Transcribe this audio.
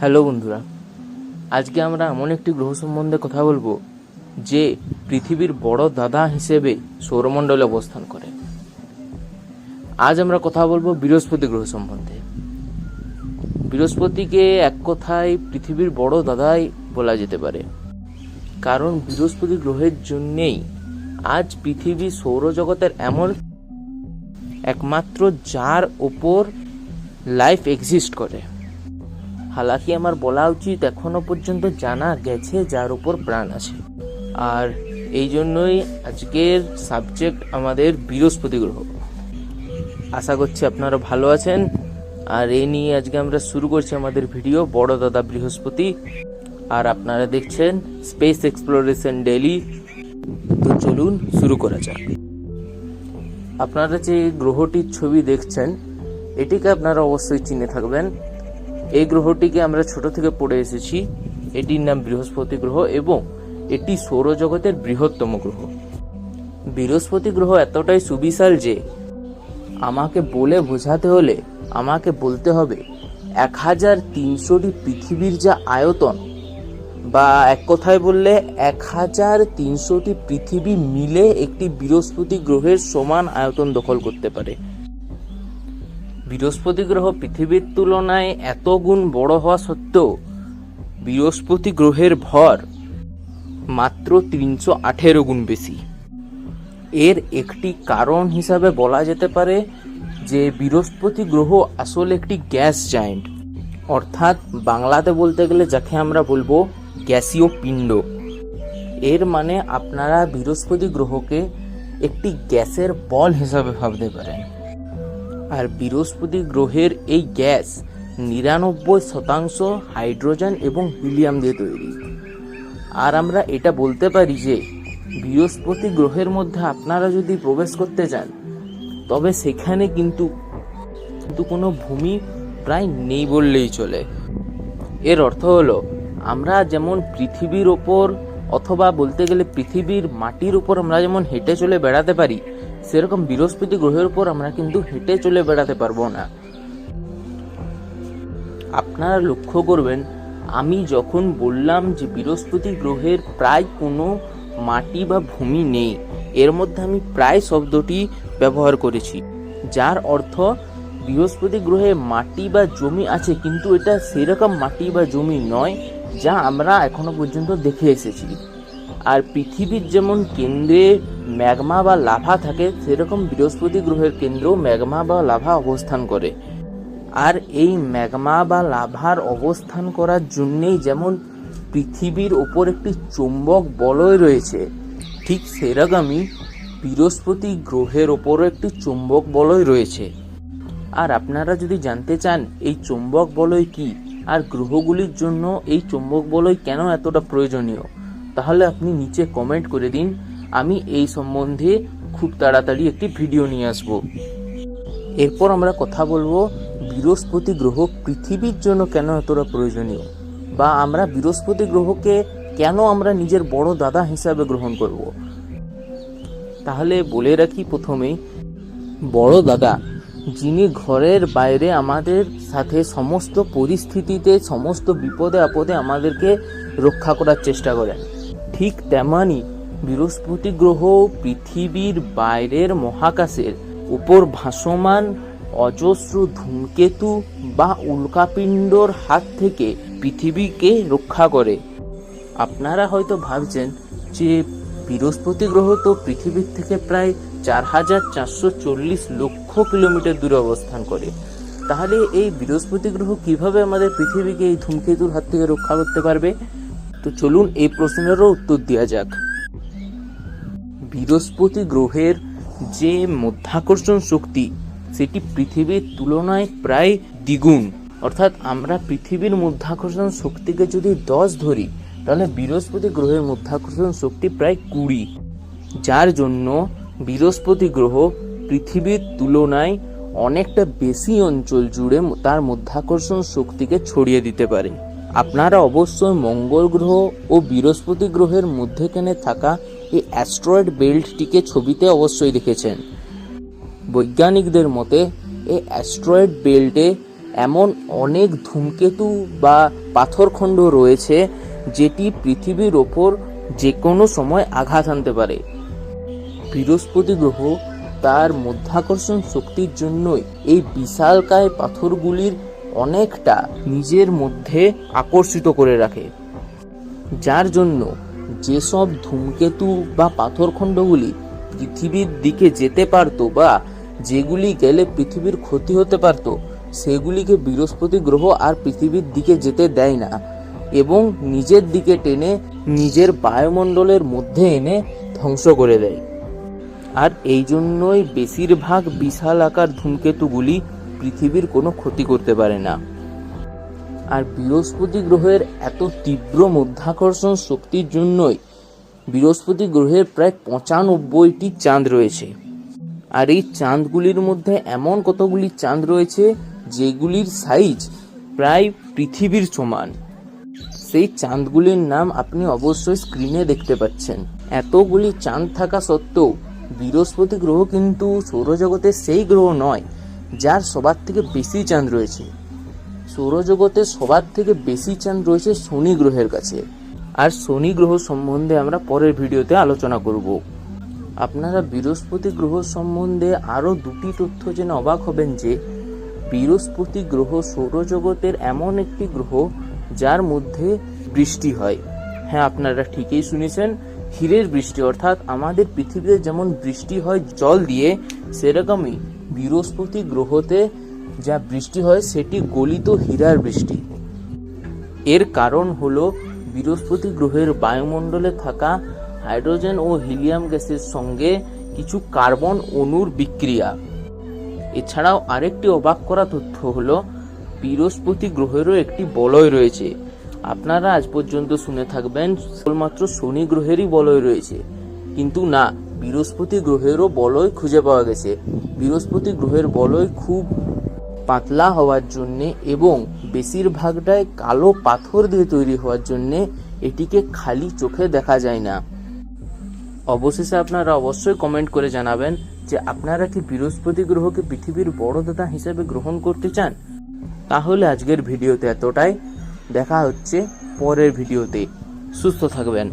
Hello বন্ধুরা, আজকে আমরা এমন একটি গ্রহ সম্বন্ধে কথা বলব যে পৃথিবীর বড় দাদা হিসেবে সৌরমণ্ডলে অবস্থান করে। আজ আমরা কথা বলব বৃহস্পতি গ্রহ সম্বন্ধে। বৃহস্পতিকে এক কথায় পৃথিবীর বড় দাদাই বলা যেতে পারে। কারণ বৃহস্পতি গ্রহের জন্যেই আজ পৃথিবী সৌরজগতের এমন একমাত্র যার ওপর লাইফ এক্সিস্ট করে। হালাকি আমার বলা উচিত এখনও পর্যন্ত জানা গেছে যার উপর প্রাণ আছে আর এই জন্যই আজকের সাবজেক্ট আমাদের বৃহস্পতি গ্রহ আশা করছি আপনারা ভালো আছেন আর এই নিয়ে আজকে আমরা শুরু করছি আমাদের ভিডিও বড় দাদা বৃহস্পতি আর আপনারা দেখছেন স্পেস এক্সপ্লোরেশন ডেলি তো চলুন শুরু করা যাক। আপনারা যে গ্রহটির ছবি দেখছেন, এটিকে আপনারা অবশ্যই চিনে থাকবেন। এই গ্রহটিকে আমরা ছোট থেকে পড়ে এসেছি। এটির নাম বৃহস্পতি গ্রহ এবং এটি সৌরজগতের বৃহত্তম গ্রহ। বৃহস্পতি গ্রহ এতটাই সুবিশাল যে আমাকে বলে বোঝাতে হলে আমাকে বলতে হবে এক হাজার তিনশোটি পৃথিবীর যা আয়তন বা এক কথায় বললে এক হাজার তিনশোটি পৃথিবী মিলে একটি বৃহস্পতি গ্রহের সমান আয়তন দখল করতে পারে। বৃহস্পতি গ্রহ পৃথিবীর তুলনায় এত গুণ বড় হওয়া সত্ত্বেও বৃহস্পতি গ্রহের ভর মাত্র তিনশো আঠেরো গুণ বেশি। এর একটি কারণ হিসাবে বলা যেতে পারে যে বৃহস্পতি গ্রহ আসলে একটি গ্যাস জায়েন্ট। অর্থাৎ বাংলাতে বলতে গেলে যাকে আমরা বলব গ্যাসীয় পিণ্ড। এর মানে আপনারা বৃহস্পতি গ্রহকে একটি গ্যাসের বল হিসাবে ভাবতে পারেন। আর বৃহস্পতি গ্রহের এই গ্যাস নিরানব্বই শতাংশ হাইড্রোজেন এবং হিলিয়াম দিয়ে তৈরি। আর আমরা এটা বলতে পারি যে, বৃহস্পতি গ্রহের মধ্যে আপনারা যদি প্রবেশ করতে চান তবে সেখানে কিন্তু কিন্তু কোনো ভূমি প্রায় নেই বললেই চলে। এর অর্থ হলো, আমরা যেমন পৃথিবীর ওপর অথবা বলতে গেলে পৃথিবীর মাটির উপর আমরা যেমন হেঁটে চলে বেড়াতে পারি সেরকম বৃহস্পতি গ্রহের উপর আমরা কিন্তু হেঁটে চলে বেড়াতে পারব না। আপনারা লক্ষ্য করবেন, আমি যখন বললাম যে বৃহস্পতি গ্রহের প্রায় কোনো মাটি বা ভূমি নেই, এর মধ্যে আমি প্রায় শব্দটি ব্যবহার করেছি, যার অর্থ বৃহস্পতি গ্রহে মাটি বা জমি আছে, কিন্তু এটা সেরকম মাটি বা জমি নয়, যা আমরা এখনও পর্যন্ত দেখে এসেছি। আর পৃথিবীর যেমন কেন্দ্রে ম্যাগমা বা লাভা থাকে, সেরকম বৃহস্পতি গ্রহের কেন্দ্রেও ম্যাগমা বা লাভা অবস্থান করে। আর এই ম্যাগমা বা লাভার অবস্থান করার জন্যেই যেমন পৃথিবীর ওপর একটি চুম্বক বলয় রয়েছে, ঠিক সেরকমই বৃহস্পতি গ্রহের ওপরও একটি চুম্বক বলয় রয়েছে। আর আপনারা যদি জানতে চান, এই চুম্বক বলয় কি, আর গ্রহগুলির জন্য এই চুম্বক বলয় কেন এতটা প্রয়োজনীয়, তাহলে আপনি নিচে কমেন্ট করে দিন। আমি এই সম্বন্ধে খুব তাড়াতাড়ি একটি ভিডিও নিয়ে আসব। এরপর আমরা কথা বলব, বৃহস্পতি গ্রহ পৃথিবীর জন্য কেন এতটা প্রয়োজনীয়? বা আমরা বৃহস্পতি গ্রহকে কেন আমরা নিজের বড় দাদা হিসাবে গ্রহণ করব? তাহলে বলে রাখি প্রথমেই বড় দাদা, যিনি ঘরের বাইরে আমাদের সাথে সমস্ত পরিস্থিতিতে, সমস্ত বিপদে আপদে আমাদেরকে রক্ষা করার চেষ্টা করেন। ঠিক তেমনই বৃহস্পতি গ্রহ পৃথিবীর বাইরের মহাকাশের উপর ভাসমান অজস্র ধূমকেতু বা উল্কাপিণ্ডর হাত থেকে পৃথিবীকে রক্ষা করে। আপনারা হয়তো ভাবছেন যে বৃহস্পতি গ্রহ তো পৃথিবীর থেকে প্রায় চার হাজার চারশো চল্লিশ লক্ষ কিলোমিটার দূরে অবস্থান করে। তাহলে এই বৃহস্পতি গ্রহ কীভাবে আমাদের পৃথিবীকে এই ধূমকেতুর হাত থেকে রক্ষা করতে পারবে? তো চলুন এই প্রশ্নেরও উত্তর দেওয়া যাক। বৃহস্পতি গ্রহের যে মধ্যাকর্ষণ শক্তি, সেটি পৃথিবীর তুলনায় প্রায় দ্বিগুণ। অর্থাৎ আমরা পৃথিবীর মধ্যাকর্ষণ শক্তিকে যদি দশ ধরি, তাহলে বৃহস্পতি গ্রহের মধ্যাকর্ষণ শক্তি প্রায় কুড়ি। যার জন্য বৃহস্পতি গ্রহ পৃথিবীর তুলনায় অনেকটা বেশি অঞ্চল জুড়ে তার মধ্যাকর্ষণ শক্তিকে ছড়িয়ে দিতে পারে। আপনারা অবশ্যই মঙ্গল গ্রহ ও বৃহস্পতি গ্রহের মধ্যেখানে থাকা এই অ্যাস্ট্রয়েড বেল্টটিকে ছবিতে অবশ্যই দেখেছেন। বৈজ্ঞানিকদের মতে, এই অ্যাস্ট্রয়েড বেল্টে এমন অনেক ধূমকেতু বা পাথরখণ্ড রয়েছে, যেটি পৃথিবীর ওপর যে কোনো সময় আঘাত আনতে পারে। বৃহস্পতি গ্রহ তার মধ্যাকর্ষণ শক্তির জন্যই এই বিশালকায় পাথরগুলির অনেকটা নিজের মধ্যে আকর্ষিত করে রাখে। যার জন্য যেসব ধূমকেতু বা পাথরখণ্ডগুলি পৃথিবীর দিকে যেতে পারতো বা যেগুলি গেলে পৃথিবীর ক্ষতি হতে পারত, সেগুলিকে বৃহস্পতি গ্রহ আর পৃথিবীর দিকে যেতে দেয় না এবং নিজের দিকে টেনে নিজের বায়ুমণ্ডলের মধ্যে এনে ধ্বংস করে দেয়। আর এই জন্যই বেশিরভাগ বিশাল আকার ধূমকেতুগুলি পৃথিবীর কোনো ক্ষতি করতে পারে না। আর বৃহস্পতি গ্রহের এত তীব্র মধ্যাকর্ষণ শক্তির জন্যই বৃহস্পতি গ্রহের প্রায় পঁচানব্বইটি চাঁদ রয়েছে। আর এই চাঁদগুলির মধ্যে এমন কতগুলি চাঁদ রয়েছে যেগুলির সাইজ প্রায় পৃথিবীর সমান? সেই চাঁদগুলির নাম আপনি অবশ্যই স্ক্রিনে দেখতে পাচ্ছেন। এতগুলি চাঁদ থাকা সত্ত্বেও বৃহস্পতি গ্রহ কিন্তু সৌরজগতের সেই গ্রহ নয়, যার সবার থেকে বেশি চাঁদ রয়েছে। সৌরজগতে সবার থেকে বেশি চাঁদ রয়েছে শনি গ্রহের কাছে। আর শনি গ্রহ সম্বন্ধে আমরা পরের ভিডিওতে আলোচনা করব। আপনারা বৃহস্পতি গ্রহ সম্বন্ধে আরও দুটি তথ্য জেনে অবাক হবেন যে, বৃহস্পতি গ্রহ সৌরজগতের এমন একটি গ্রহ যার মধ্যে বৃষ্টি হয়। হ্যাঁ আপনারা ঠিকই শুনেছেন, হীরের বৃষ্টি, অর্থাৎ আমাদের পৃথিবীতে যেমন বৃষ্টি হয় জল দিয়ে, সেরকমই বৃহস্পতি গ্রহতে যা বৃষ্টি হয় সেটি গলিত হীরার বৃষ্টি। এর কারণ হল বৃহস্পতি গ্রহের বায়ুমণ্ডলে থাকা হাইড্রোজেন ও হিলিয়াম গ্যাসের সঙ্গে কিছু কার্বন অণুর বিক্রিয়া। এছাড়াও আরেকটি অবাক করা তথ্য হল, বৃহস্পতি গ্রহেরও একটি বলয় রয়েছে। আপনারা আজ পর্যন্ত শুনে থাকবেন, কেবলমাত্র শনি গ্রহেরই বলয় রয়েছে। কিন্তু না, বৃহস্পতি গ্রহেরও বলয় খুঁজে পাওয়া গেছে। বৃহস্পতি গ্রহের বলয় খুব পাতলা হওয়ার জন্যে এবং বেশিরভাগটাই কালো পাথর দিয়ে তৈরি হওয়ার জন্যে এটিকে খালি চোখে দেখা যায় না। অবশেষে আপনারা অবশ্যই কমেন্ট করে জানাবেন যে আপনারা কি বৃহস্পতি গ্রহকে পৃথিবীর বড় দাদা হিসেবে গ্রহণ করতে চান? তাহলে আজকের ভিডিওতে এতটাই। দেখা হচ্ছে পরের ভিডিওতে। সুস্থ থাকবেন।